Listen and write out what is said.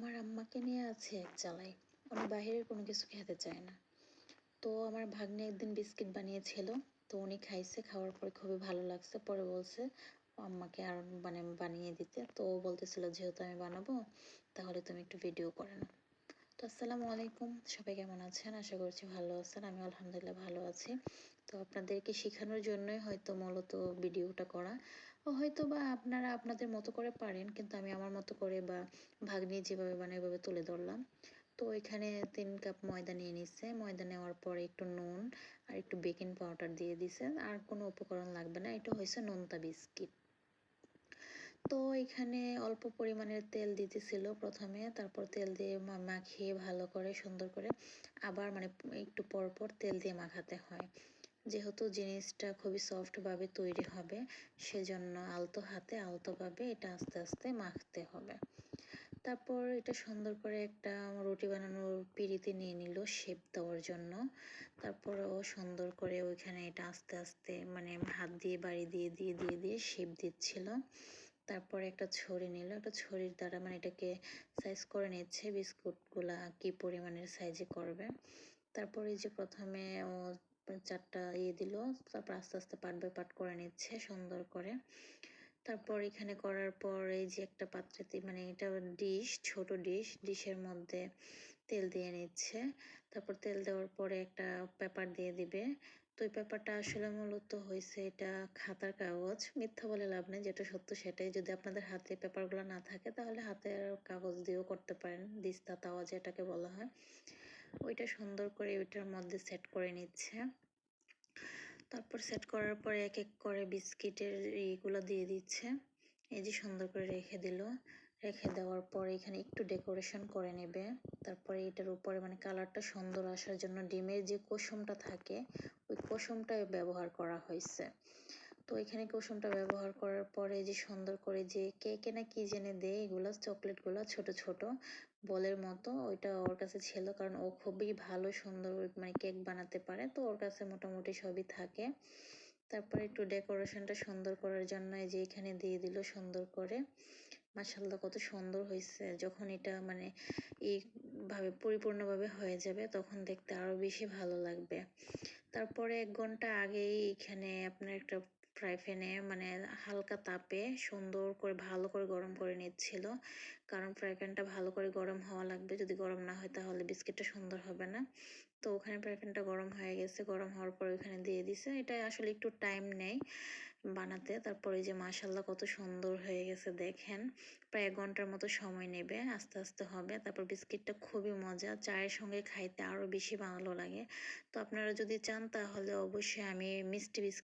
আমার আম্মাকে নিয়ে আছে এক জ্বালায়। উনি বাহিরের কোনো কিছু খেতে চায় না। তো আমার ভাগ্নে একদিন বিস্কিট বানিয়েছিল। তো উনি খাইছে, খাওয়ার পরে খুবই ভালো লাগছে। পরে বলছে, আম্মাকে আর মানে বানিয়ে দিতে। তো বলতেছিল, যেহেতু আমি বানাবো, তাহলে তুমি একটু ভিডিও করে নাও। তো আসসালামু আলাইকুম। সবাই কেমন আছেন? আশা করছি ভালো আছেন। আমি আলহামদুলিল্লাহ ভালো আছি। তো আপনাদেরকে শেখানোর জন্যই হয়তো মূলত ভিডিওটা করা। হয়তো বা আপনারা আপনাদের মতো করে পারেন, কিন্তু আমি আমার মতো করে বা ভাগ্নি যেভাবে বানায় এভাবে তুলে ধরলাম। তো এখানে তিন কাপ ময়দা নিয়ে নিচ্ছে ময়দা নেওয়ার পরে একটু নুন আর একটু বেকিং পাউডার দিয়ে দিছে। আর কোনো উপকরণ লাগবে না। এটা হয়েছে নোনতা বিস্কিট। তো এখানে অল্প পরিমাণের তেল দিতেছিল প্রথমে, তারপর তেল দিয়ে মাখিয়ে ভালো করে, সুন্দর করে আবার মানে একটু পর পর তেল দিয়ে মাখাতে হয়। যেহেতু জিনিসটা খুবই সফটভাবে তৈরি হবে, সেজন্য আলতো হাতে আলতোভাবে এটা আস্তে আস্তে মাখতে হবে। তারপর এটা সুন্দর করে একটা রুটি বানানোর পিড়িতে নিয়ে নিল, শেপ দেওয়ার জন্য। তারপর ও সুন্দর করে ওইখানে এটা আস্তে আস্তে মানে হাত দিয়ে, বাড়ি দিয়ে দিয়ে দিয়ে দিয়ে শেপ দিচ্ছিল। তারপরে একটা ছড়ি নিল। একটা ছড়ির দ্বারা মানে এটাকে সাইজ করে নিচ্ছে। বিস্কুটগুলা কি পরিমাণের সাইজে করবে। তারপরে যে প্রথমে ও চারটা ইয়ে দিল। তারপর আস্তে আস্তে পাট বাই পাট করে নিচ্ছে সুন্দর করে। তারপর এখানে করার পর এই যে একটা পাত্রে মানে এটা ডিশ ছোট ডিশ ডিশের মধ্যে তেল দিয়ে নিচ্ছে। তারপর তেল দেওয়ার পরে একটা পেপার দিয়ে দিবে। তো এই পেপারটা আসলে মূলত হয়েছে এটা খাতার কাগজ। মিথ্যা বলে লাভ নেই, যেটা সত্য সেটাই। যদি আপনাদের হাতে পেপারগুলো না থাকে, তাহলে হাতের কাগজ দিয়েও করতে পারেন, দিস্তা তাওয়া যেটাকে বলা হয়। ওইটা সুন্দর করে ওইটার মধ্যে সেট করে নিচ্ছে। তারপর সেট করার পরে এক এক করে বিস্কিটের ইগুলো দিয়ে দিচ্ছে। এই যে সুন্দর করে রেখে দিল। রেখে দেওয়ার পরে এখানে একটু ডেকোরেশন করে নেবে। তারপরে এটার উপরে মানে কালারটা সুন্দর আসার জন্য ডিমের যে কুসুমটা থাকে, ওই কুসুমটাই ব্যবহার করা হয়েছে। তো এখানে কুসুমটা ব্যবহার করার পরে যে সুন্দর করে যে কেকে না কি জেনে দেয়, এগুলো চকলেটগুলো ছোট ছোট বলের মতো, ওইটা ওর কাছে ছিল কারণ ও খুবই ভালো, সুন্দর মানে কেক বানাতে পারে, তো ওর কাছে মোটামুটি সবই থাকে। তারপরে একটু ডেকোরেশনটা সুন্দর করার জন্য যে এখানে দিয়ে দিল সুন্দর করে। মাসাল্লাহ কত সুন্দর হয়েছে যখন এটা মানে এইভাবে পরিপূর্ণভাবে হয়ে যাবে, তখন দেখতে আরও বেশি ভালো লাগবে। তারপরে এক ঘণ্টা আগেই এখানে আপনার একটা ফ্রাই প্যানে মানে হালকা তাপে সুন্দর করে ভালো করে গরম করে নিচ্ছিল। কারণ ফ্রাই প্যানটা ভালো করে গরম হওয়া লাগবে। যদি গরম না হয় তাহলে বিস্কিটটা সুন্দর হবে না। তো ওখানে ফ্রাই প্যানটা গরম হয়ে গেছে। গরম হওয়ার পর ওখানে দিয়ে দিছে। এটা আসলে একটু টাইম নেয় বানাতে। তারপরে যে মাসাল্লাহ কত সুন্দর হয়ে গেছে দেখেন। প্রায় এক ঘণ্টার মতো সময় নেবে। আস্তে আস্তে হবে। তারপর বিস্কিটটা খুবই মজা। চায়ের সঙ্গে খাইতে আরও বেশি ভালো লাগে। তো আপনারা যদি চান তাহলে অবশ্যই আমি মিষ্টি বিস্কিট